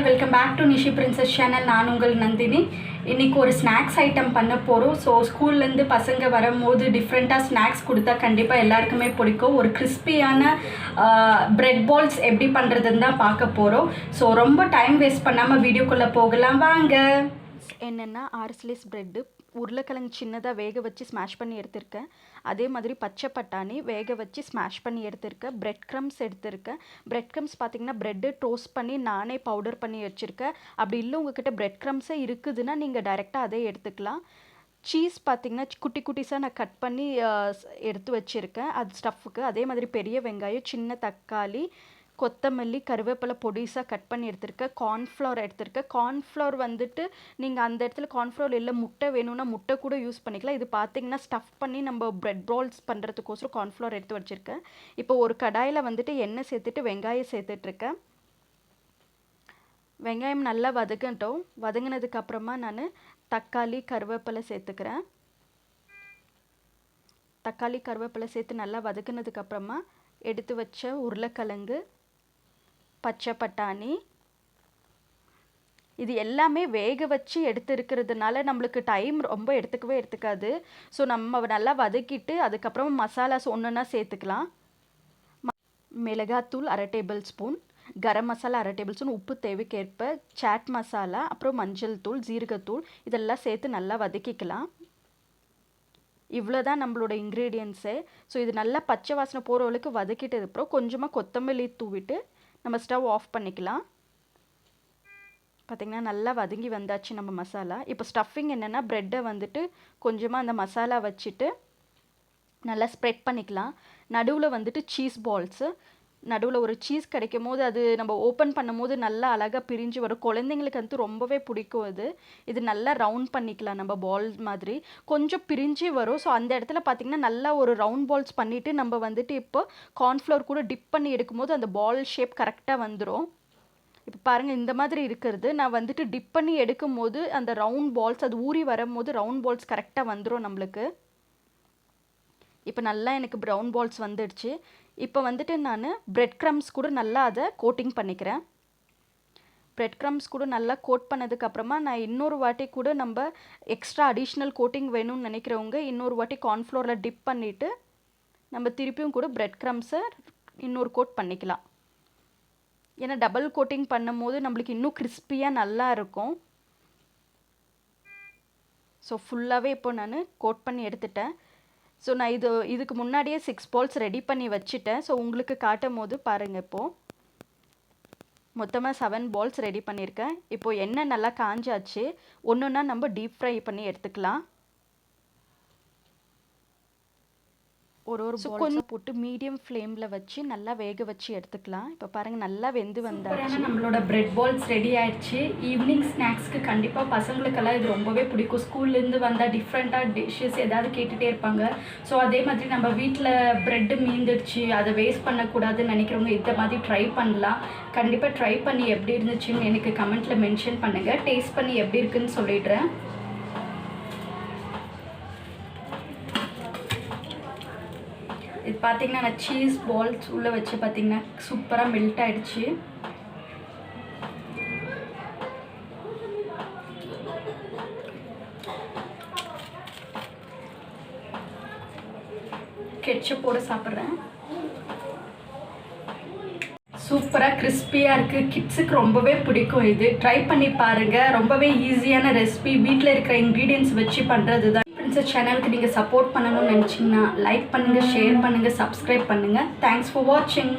All welcome back to Nishi princess channel நான் உங்கள் நந்தினி. இன்றைக்கி ஒரு ஸ்நாக்ஸ் ஐட்டம் பண்ண போகிறோம் ஸோ ஸ்கூல்லேருந்து பசங்க வரும்போது டிஃப்ரெண்ட்டாக ஸ்நாக்ஸ் கொடுத்தா கண்டிப்பாக எல்லாருக்குமே பிடிக்கும். ஒரு கிறிஸ்பியான பிரெட் பால்ஸ் எப்படி பண்ணுறதுன்னு தான் பார்க்க போகிறோம் ஸோ ரொம்ப டைம் வேஸ்ட் பண்ணாமல் வீடியோக்குள்ளே போகலாம். வாங்க. என்னென்னா ஆர்ஸ்லிஸ் ப்ரெட்டு உருளைக்கிழங்கு சின்னதாக வேக வச்சு ஸ்மாஷ் பண்ணி எடுத்திருக்கேன். அதே மாதிரி பச்சை பட்டாணி வேக வச்சு ஸ்மாஷ் பண்ணி எடுத்திருக்கேன். பிரெட் க்ரம்ஸ் எடுத்திருக்கேன். பிரெட் க்ரம்ஸ் பார்த்தீங்கன்னா ப்ரெட்டு டோஸ்ட் பண்ணி நானே பவுடர் பண்ணி வச்சுருக்கேன். அப்படி இல்லை உங்ககிட்ட பிரெட் க்ரம்ஸே இருக்குதுன்னா நீங்கள் டைரெக்டாக அதே எடுத்துக்கலாம். சீஸ் பார்த்தீங்கன்னா குட்டி குட்டிஸாக நான் கட் பண்ணி எடுத்து வச்சுருக்கேன். அது ஸ்டஃப்புக்கு அதே மாதிரி பெரிய வெங்காயம் சின்ன தக்காளி கொத்தமல்லி கருவேப்பிலை பொடிசாக கட் பண்ணி எடுத்திருக்கேன் கார்ன்ஃப்ளவர் எடுத்திருக்கேன் கார்ன்ஃப்ளவர் வந்துட்டு நீங்கள் அந்த இடத்துல கார்ன்ஃப்ளவர் இல்லை முட்டை வேணும்னா முட்டை கூட யூஸ் பண்ணிக்கலாம். இது பார்த்தீங்கன்னா ஸ்டஃப் பண்ணி நம்ம பிரெட் ரோல்ஸ் பண்ணுறதுக்கோசரம் கார்ன்ஃப்ளவர் எடுத்து வச்சுருக்கேன். இப்போ ஒரு கடாயில் வந்துட்டு எண்ணெய் சேர்த்துட்டு வெங்காயம் சேர்த்துட்ருக்கேன் வெங்காயம் நல்லா வதங்கட்டும். வதங்கினதுக்கப்புறமா நான் தக்காளி கருவேப்பிலை சேர்த்துக்கிறேன். தக்காளி கருவேப்பிலை சேர்த்து நல்லா வதக்குனதுக்கப்புறமா எடுத்து வச்ச உருளைக்கிழங்கு பச்சை பட்டாணி. இது எல்லாமே வேக வச்சு எடுத்து இருக்கிறதுனால நம்மளுக்கு டைம் ரொம்ப எடுத்துக்கவே எடுத்துக்காது. ஸோ நம்ம நல்லா வதக்கிட்டு அதுக்கப்புறம் மசாலாஸ் ஒன்றுன்னா சேர்த்துக்கலாம். மிளகாத்தூள் அரை டேபிள் ஸ்பூன் கரம் மசாலா அரை டேபிள் ஸ்பூன் உப்பு தேவைக்கேற்ப சாட் மசாலா அப்புறம் மஞ்சள் தூள் ஜீரகத்தூள் இதெல்லாம் சேர்த்து நல்லா வதக்கிக்கலாம். இவ்வளோ தான் நம்மளோட இன்க்ரீடியன்ஸு ஸோ இது நல்லா பச்சை வாசனை போகிற அளவுக்கு கொஞ்சமாக கொத்தமல்லி தூவிட்டு நம்ம ஸ்டவ் ஆஃப் பண்ணிக்கலாம். பார்த்திங்கன்னா நல்லா வதங்கி வந்தாச்சு நம்ம மசாலா. இப்போ ஸ்டஃபிங் என்னென்னா ப்ரெட்டை வந்துட்டு கொஞ்சமாக அந்த மசாலா வச்சுட்டு நல்லா ஸ்ப்ரெட் பண்ணிக்கலாம். நடுவில் வந்துட்டு சீஸ் பால்ஸு நடுவில் ஒரு சீஸ் கிடைக்கும் போது அது நம்ம ஓப்பன் பண்ணும்போது நல்லா அழகாக பிரிஞ்சு வரும். குழந்தைங்களுக்கு வந்து ரொம்பவே பிடிக்கும் அது. இது நல்லா ரவுண்ட் பண்ணிக்கலாம் நம்ம பால் மாதிரி. கொஞ்சம் பிரிஞ்சு வரும். ஸோ அந்த இடத்துல பார்த்திங்கன்னா நல்லா ஒரு ரவுண்ட் பால்ஸ் பண்ணிவிட்டு நம்ம வந்துட்டு இப்போ கார்ன்ஃப்ளவர் கூட டிப் பண்ணி எடுக்கும்போது அந்த பால் ஷேப் கரெக்டாக வந்துடும் இப்போ பாருங்கள் இந்த மாதிரி இருக்கிறது. நான் வந்துட்டு டிப் பண்ணி எடுக்கும் போது அந்த ரவுண்ட் பால்ஸ் அது ஊறி வரும்போது ரவுண்ட் பால்ஸ் கரெக்டாக வந்துடும் நம்மளுக்கு. இப்போ நல்லா எனக்கு ப்ரௌன் பால்ஸ் வந்துடுச்சு. இப்போ வந்துட்டு நான் ப்ரெட் க்ரம்ஸ் கூட நல்லா அதை கோட்டிங் பண்ணிக்கிறேன். ப்ரெட் க்ரம்ஸ் கூட நல்லா கோட் பண்ணதுக்கப்புறமா நான் இன்னொரு வாட்டி கூட நம்ம எக்ஸ்ட்ரா அடிஷ்னல் கோட்டிங் வேணும்னு நினைக்கிறவங்க இன்னொரு வாட்டி கார்ன்ஃப்ளோரில் டிப் பண்ணிவிட்டு நம்ம திருப்பியும் கூட ப்ரெட் க்ரம்ஸை இன்னொரு கோட் பண்ணிக்கலாம். ஏன்னா டபுள் கோட்டிங் பண்ணும்போது நம்மளுக்கு இன்னும் கிறிஸ்பியாக நல்லா இருக்கும். ஸோ ஃபுல்லாகவே இப்போ நான் கோட் பண்ணி எடுத்துட்டேன். ஸோ நான் இது இதுக்கு முன்னாடியே சிக்ஸ் பால்ஸ் ரெடி பண்ணி வச்சுட்டேன். ஸோ உங்களுக்கு காட்டும் போது பாருங்கள் இப்போது மொத்தமாக செவன் பால்ஸ் ரெடி பண்ணியிருக்கேன். இப்போது எண்ணெய் நல்லா காஞ்சாச்சு? ஒன்றுன்னா நம்ம டீப் ஃப்ரை பண்ணி எடுத்துக்கலாம். ஒரு ஒரு கொஞ்சம் போட்டு மீடியம் ஃப்ளேமில் வச்சு நல்லா வேக வச்சு எடுத்துக்கலாம். இப்போ பாருங்கள் நல்லா வெந்து வந்தாச்சு. நம்மளோட பிரெட் பால்ஸ் ரெடி ஆயிடுச்சு. ஈவினிங் ஸ்நாக்ஸ்க்கு கண்டிப்பாக பசங்களுக்கெல்லாம் இது ரொம்பவே பிடிக்கும். ஸ்கூல்லேருந்து வந்தால் டிஃப்ரெண்ட்டாக டிஷ்ஷஸ் ஏதாவது கேட்டுகிட்டே இருப்பாங்க. ஸோ அதே மாதிரி நம்ம வீட்டில் ப்ரெட்டு மீந்துடுச்சு அதை வேஸ்ட் பண்ணக்கூடாதுன்னு நினைக்கிறவங்க இந்த மாதிரி ட்ரை பண்ணலாம். கண்டிப்பாக ட்ரை பண்ணி எப்படி இருந்துச்சுன்னு எனக்கு கமெண்ட்டில் மென்ஷன் பண்ணுங்கள் டேஸ்ட் பண்ணி எப்படி இருக்குன்னு சொல்லிடுறேன். இது பார்த்தீங்கன்னா நான் சீஸ் பால்ஸ் உள்ளே வச்சு பார்த்தீங்கன்னா சூப்பராக மெல்ட் ஆயிடுச்சு. கெட்சப்போட சாப்பிட்றேன். சூப்பராக கிறிஸ்பியாக இருக்குது கிட்ஸுக்கு ரொம்பவே பிடிக்கும் இது. ட்ரை பண்ணி பாருங்கள் ரொம்பவே ஈஸியான ரெசிபி வீட்டில் இருக்கிற இன்க்ரீடியன்ஸ் வச்சு பண்ணுறது தான் பிரின்சஸ் சேனலுக்கு நீங்கள் சப்போர்ட் பண்ணணும்னு நினச்சிங்கன்னா லைக் பண்ணுங்கள் ஷேர் பண்ணுங்கள் சப்ஸ்கிரைப் பண்ணுங்கள் தேங்க்ஸ் ஃபார் வாட்சிங்